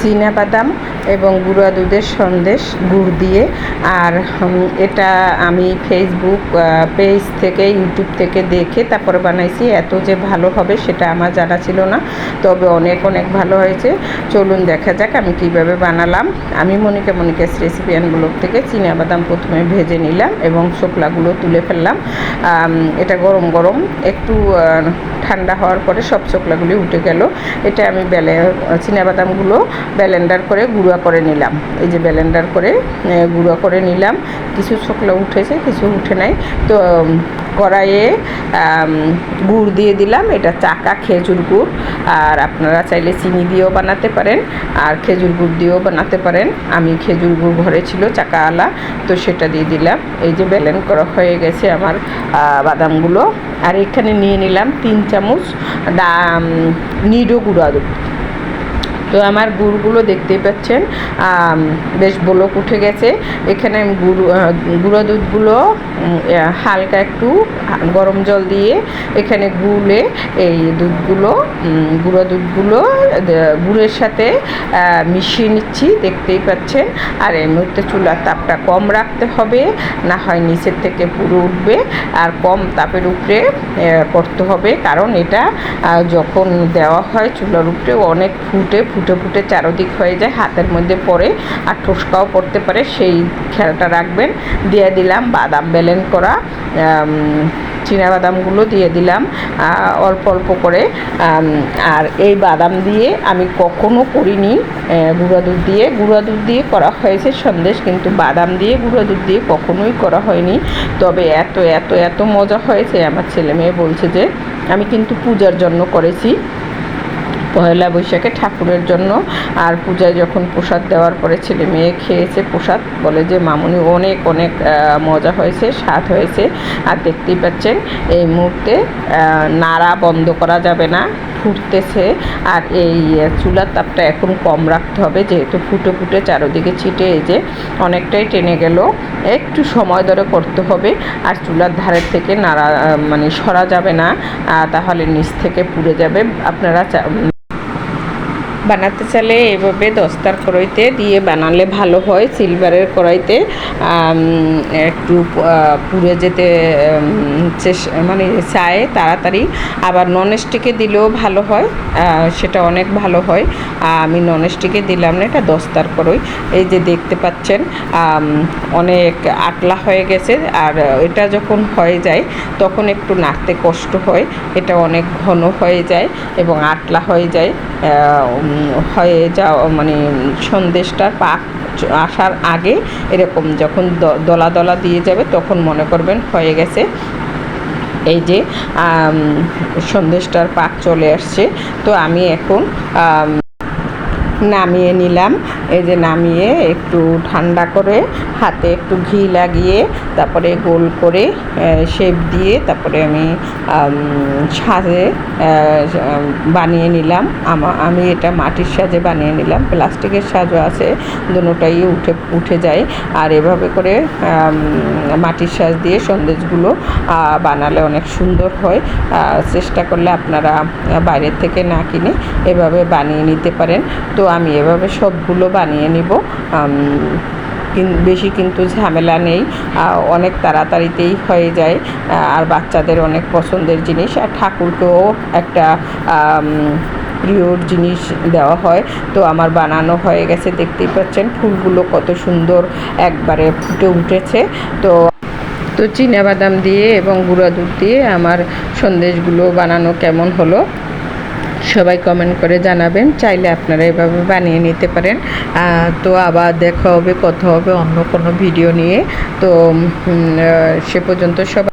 চীনা বাদাম এবং গুঁড়া দুধের সন্দেশ, গুড় দিয়ে। আর এটা আমি ফেসবুক পেজ থেকে ইউটিউব থেকে দেখে তারপরে বানাইছি। এত যে ভালো হবে সেটা আমার জানা ছিল না। তবে অনেক অনেক ভালো হয়েছে। চলুন দেখা যাক আমি কীভাবে বানালাম। আমি মনিকা মনিকাস রেসিপিয়ানগুলো থেকে বাদাম প্রথমে ভেজে নিলাম এবং শোকলাগুলো তুলে ফেললাম। এটা গরম গরম। একটু ঠান্ডা হওয়ার পরে সব চোকলাগুলি উঠে গেল। এটা আমি বেলে বাদামগুলো ব্যালেন্ডার করে গুঁড়া করে নিলাম। এই যে ব্যালেন্ডার করে গুঁড়া করে নিলাম। কিছু চোকলা উঠেছে, কিছু উঠে নাই। তো কড়াইয়ে গুড় দিয়ে দিলাম। এটা চাকা খেজুর গুড়। আর আপনারা চাইলে চিনি দিয়েও বানাতে পারেন। আর খেজুর গুড় দিয়েও বানাতে পারেন। আমি খেজুর গুড় ঘরে ছিল চাকা আলা তো সেটা দিয়ে দিলাম। এই যে ব্যালেন্ড করা হয়ে গেছে আমার বাদামগুলো। আর এখানে নিয়ে নিলাম তিন চামচ দাম নিডো গুঁড়া তো আমার গুড়গুলো দেখতেই পাচ্ছেন বেশ বলক উঠে গেছে। এখানে আমি গুঁড়ো গুঁড়ো দুধগুলো হালকা একটু গরম জল দিয়ে এখানে গুলে এই দুধগুলো গুঁড়ো দুধগুলো গুড়ের সাথে মিশিয়ে নিচ্ছি, দেখতেই পাচ্ছেন। আর এই মুহূর্তে চুলার তাপটা কম রাখতে হবে, না হয় নিচের থেকে পুরো উঠবে। আর কম তাপের উপরে করতে হবে, কারণ এটা যখন দেওয়া হয় চুলার উপরে, অনেক ফুটে ফুটে ফুটে ফুটে চারোদিক হয়ে যায়, হাতের মধ্যে পড়ে আর ঠোসকাও পড়তে পারে, সেই খেয়ালটা রাখবেন। দিয়ে দিলাম বাদাম বেলেন করা বাদামগুলো দিয়ে দিলাম অল্প অল্প করে। আর এই বাদাম দিয়ে আমি কখনো করিনি গুঁড়া দুধ দিয়ে। গুঁড়া দুধ দিয়ে করা হয়েছে সন্দেশ, কিন্তু বাদাম দিয়ে গুঁড়া দুধ দিয়ে কখনোই করা হয়নি। তবে এত এত এত মজা হয়েছে। আমার ছেলে মেয়ে বলছে যে, আমি কিন্তু পূজার জন্য করেছি। পয়লা বৈশাখে ঠাকুরের জন্য আর পূজায় যখন প্রসাদ দেওয়ার পরে ছেলে মেয়ে খেয়েছে প্রসাদ, বলে যে, মামুনি, অনেক অনেক মজা হয়েছে, স্বাদ হয়েছে। আর দেখতেই পাচ্ছেন, এই মুহূর্তে নাড়া বন্ধ করা যাবে না, ফুটতেছে। আর এই চুলার তাপটা এখন কম রাখতে হবে, যেহেতু ফুটে ফুটে চারোদিকে ছিটে, এই যে, অনেকটাই টেনে গেল। একটু সময় ধরে করতে হবে, আর চুলার ধারের থেকে নাড়া মানে সরা যাবে না তাহলে নিচ থেকে পুড়ে যাবে। আপনারা বানাতে চাইলে এভাবে দস্তার কড়াইতে দিয়ে বানালে ভালো হয় সিলভারের কড়াইতে। একটু পুড়ে যেতে মানে চায় তাড়াতাড়ি। আবার নন স্টিকে দিলেও ভালো হয় সেটা অনেক ভালো হয়। আমি নন স্টিকে দিলাম না, এটা দস্তার কড়াই। এই যে দেখতে পাচ্ছেন অনেক আটলা হয়ে গেছে। আর এটা যখন হয়ে যায়, তখন একটু নাড়তে কষ্ট হয়। এটা অনেক ঘন হয়ে যায় এবং আটলা হয়ে যায়। হয়ে যাওয়া মানে সন্দেশটা পাক আসার আগে এরকম যখন দলা দলা দিয়ে যাবে তখন মনে করবেন হয়ে গেছে। এই যে সন্দেশটার পাক চলে আসছে। তো আমি এখন নামিয়ে নিলাম। এই যে নামিয়ে একটু ঠান্ডা করে হাতে একটু ঘি লাগিয়ে তারপরে গোল করে শেপ দিয়ে তারপরে আমি সাজে বানিয়ে নিলাম। আমা- এটা মাটির সাজে বানিয়ে নিলাম। প্লাস্টিকের সাজও আছে দুটোটাই উঠে উঠে যায়। আর এভাবে করে মাটির সাজ দিয়ে সন্দেশগুলো বানালে অনেক সুন্দর হয়। চেষ্টা করলে আপনারা বাইরের থেকে না কিনে এভাবে বানিয়ে নিতে পারেন। তো আমি এভাবে সবগুলো বানিয়ে নিব। বেশি কিন্তু ঝামেলা নেই। অনেক তাড়াতাড়িতেই হয়ে যায়। আর বাচ্চাদের অনেক পছন্দের জিনিস। আর ঠাকুরকেও একটা প্রিয় জিনিস দেওয়া হয়। তো আমার বানানো হয়ে গেছে, দেখতেই পাচ্ছেন ফুলগুলো কত সুন্দর একবারে ফুটে উঠেছে। তো তো বাদাম দিয়ে এবং গুঁড়া দুধ দিয়ে আমার সন্দেশগুলো বানানো কেমন হলো? সবাই কমেন্ট করে জানাবেন, চাইলে আপনারা এভাবে বানিয়ে নিতে পারেন। তো আবার দেখা হবে, কথা হবে অন্য কোনো ভিডিও নিয়ে। তো সে পর্যন্ত সবাই